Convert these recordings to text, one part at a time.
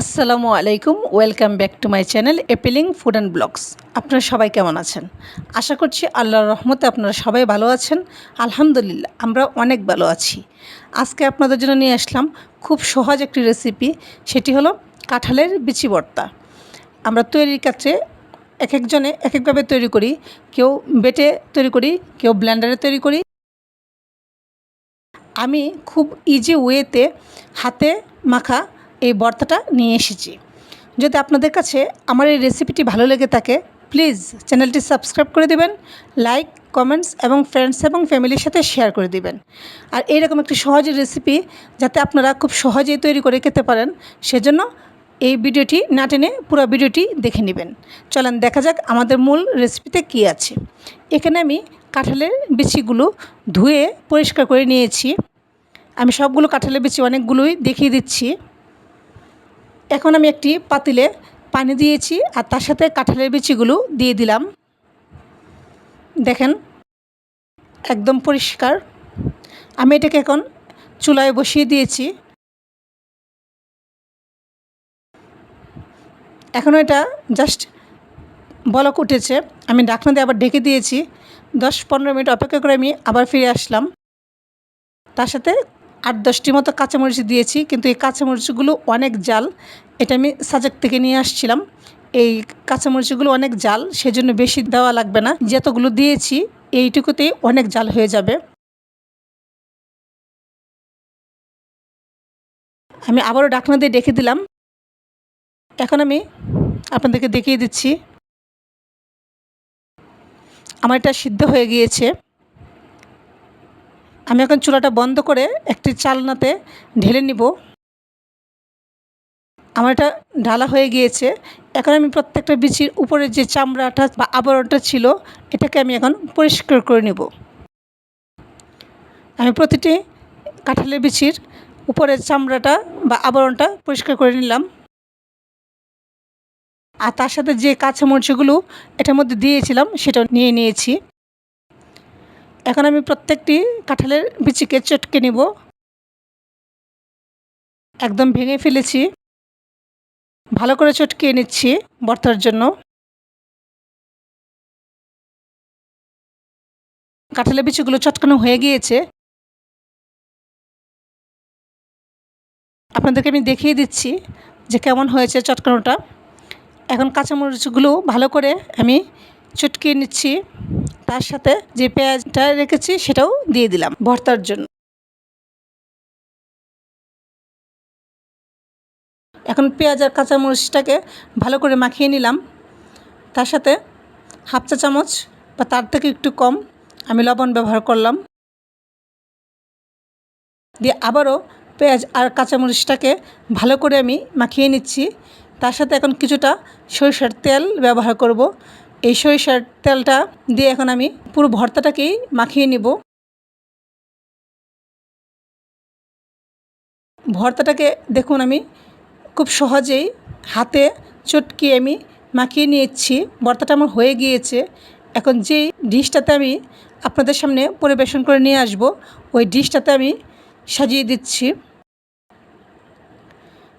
আসসালামু আলাইকুম, welcome back to my channel appealing food and blogs. আপনারা সবাই কেমন আছেন? আশা করছি আল্লাহর রহমতে আপনারা সবাই ভালো আছেন। আলহামদুলিল্লাহ, আমরা অনেক ভালো আছি। আজকে আপনাদের জন্য নিয়ে আসলাম খুব সহজ একটি রেসিপি সেটি হলো কাঁঠালের বিচি ভর্তা। আমরা তৈরির ক্ষেত্রে এক একজনে এক একভাবে তৈরি করি, কেউ বেটে তৈরি করি, কেউ ব্লেন্ডারে তৈরি করি। আমি খুব ইজি ওয়েতে হাতে মাখা এই ভর্তাটা নিয়ে এসেছি। যদি আপনাদের কাছে আমার এই রেসিপিটি ভালো লেগে থাকে প্লিজ চ্যানেলটি সাবস্ক্রাইব করে দেবেন লাইক কমেন্টস এবং ফ্রেন্ডস এবং ফ্যামিলির সাথে শেয়ার করে দিবেন। আর এইরকম একটি সহজ রেসিপি যাতে আপনারা খুব সহজেই তৈরি করে খেতে পারেন, সেজন্য এই ভিডিওটি না টেনে পুরো ভিডিওটি দেখে নেবেন। চলেন দেখা যাক আমাদের মূল রেসিপিতে কী আছে। এখানে আমি কাঁঠালের বিচিগুলো ধুয়ে পরিষ্কার করে নিয়েছি। আমি সবগুলো কাঁঠালের বিচি অনেকগুলোই দেখিয়ে দিচ্ছি। এখন আমি একটি পাতিলে পানি দিয়েছি আর তার সাথে কাঁঠালের বিচিগুলো দিয়ে দিলাম। দেখেন, একদম পরিষ্কার। আমি এটাকে এখন চুলায় বসিয়ে দিয়েছি। এখনও এটা জাস্ট বলক উঠেছে। আমি ডাকনা দিয়ে আবার ঢেকে দিয়েছি। দশ পনেরো মিনিট অপেক্ষা করে আমি আবার ফিরে আসলাম। তার সাথে আট দশটি মতো কাঁচামরিচ দিয়েছি, কিন্তু এই কাঁচামরিচগুলো অনেক জাল। এটা আমি সাজেক থেকে নিয়ে আসছিলাম। এই কাঁচামরিচগুলো অনেক জাল, সেজন্য বেশি দেওয়া লাগবে না। যতগুলো দিয়েছি, এইটুকুতেই অনেক জাল হয়ে যাবে। আমি আবারও ডাকনা দিয়ে ডেকে দিলাম। এখন আমি আপনাদেরকে দেখিয়ে দিচ্ছি। আমার এটা সিদ্ধ হয়ে গিয়েছে। আমি এখন চুলাটা বন্ধ করে একটি চালনাতে ঢেলে নিব। আমার এটা ঢালা হয়ে গিয়েছে। এখন আমি প্রত্যেকটা বিচির উপরে যে চামড়াটা বা আবরণটা ছিল, এটাকে আমি এখন পরিষ্কার করে নেব। আমি প্রতিটি কাঁঠালের বিচির উপরের চামড়াটা বা আবরণটা পরিষ্কার করে নিলাম। আর তার সাথে যে কাঁচামরিচগুলো এটার মধ্যে দিয়েছিলাম সেটা নিয়ে নিয়েছি। এখন আমি প্রত্যেকটি কাঁঠালের বিচিকে চটকে নেব। একদম ভেঙে ফেলেছি। ভালো করে চটকিয়ে নিচ্ছি বর্তার জন্য। কাঁঠালের বিচিগুলো চটকানো হয়ে গিয়েছে। আপনাদেরকে আমি দেখিয়ে দিচ্ছি যে কেমন হয়েছে চটকানোটা। এখন কাঁচামরিচগুলো ভালো করে আমি চটকিয়ে নিচ্ছি। তার সাথে যে পেঁয়াজটা রেখেছি সেটাও দিয়ে দিলাম ভর্তার জন্য। এখন পেঁয়াজ আর কাঁচামরিচটাকে ভালো করে মাখিয়ে নিলাম। তার সাথে হাফ চা চামচ বা তার থেকে একটু কম আমি লবণ ব্যবহার করলাম। দিয়ে আবারও পেঁয়াজ আর কাঁচামরিচটাকে ভালো করে আমি মাখিয়ে নিচ্ছি। তার সাথে এখন কিছুটা সরিষার তেল ব্যবহার করব। এই সরিষার তেলটা দিয়ে এখন আমি পুরো ভর্তাটাকেই মাখিয়ে নিব। ভর্তাটাকে দেখুন আমি খুব সহজেই হাতে চটকে আমি মাখিয়ে নিয়েছি। ভর্তাটা আমার হয়ে গিয়েছে। এখন যেই ডিশটাতে আমি আপনাদের সামনে পরিবেশন করে নিয়ে আসব, ওই ডিশটাতে আমি সাজিয়ে দিচ্ছি।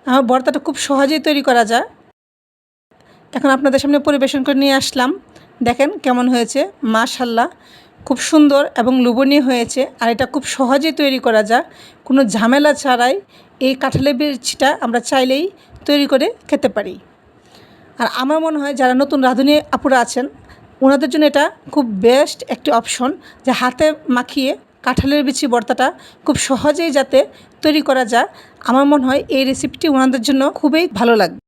আমার ভর্তাটা খুব সহজেই তৈরি করা যায়। এখন আপনাদের সামনে পরিবেশন করে নিয়ে আসলাম। দেখেন কেমন হয়েছে। মাশাল্লাহ খুব সুন্দর এবং লোভনীয় হয়েছে। আর এটা খুব সহজেই তৈরি করা যায়। কোনো ঝামেলা ছাড়াই এই কাঁঠালের বিচিটা আমরা চাইলেই তৈরি করে খেতে পারি। আর আমার মনে হয় যারা নতুন রাঁধুনি আপুরা আছেন, ওনাদের জন্য এটা খুব বেস্ট একটি অপশন যে হাতে মাখিয়ে কাঁঠালের বিচি ভর্তাটা খুব সহজেই যাতে তৈরি করা যায়। আমার মনে হয় এই রেসিপিটি ওনাদের জন্য খুবই ভালো লাগবে।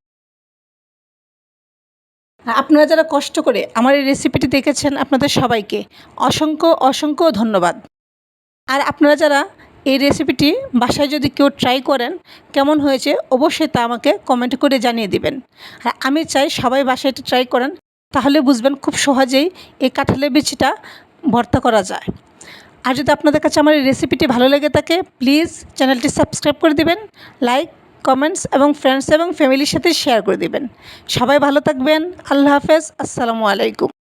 আপনারা যারা কষ্ট করে আমার এই রেসিপিটি দেখেছেন আপনাদের সবাইকে অসংখ্য অসংখ্য ধন্যবাদ। আর আপনারা যারা এই রেসিপিটি বাসায় যদি কেউ ট্রাই করেন, কেমন হয়েছে অবশ্যই তা আমাকে কমেন্ট করে জানিয়ে দিবেন। আর আমি চাই সবাই বাসায় ট্রাই করেন, তাহলে বুঝবেন খুব সহজেই এই কাঁঠালের বিচিটা ভর্তা করা যায়। আর যদি আপনাদের কাছে আমার এই রেসিপিটি ভালো লেগে থাকে প্লিজ চ্যানেলটি সাবস্ক্রাইব করে দিবেন লাইক কমেন্টস এবং ফ্রেন্ডস এবং ফ্যামিলির সাথে শেয়ার করে দিবেন। সবাই ভালো থাকবেন। আল্লাহ হাফেজ। আসসালামু আলাইকুম।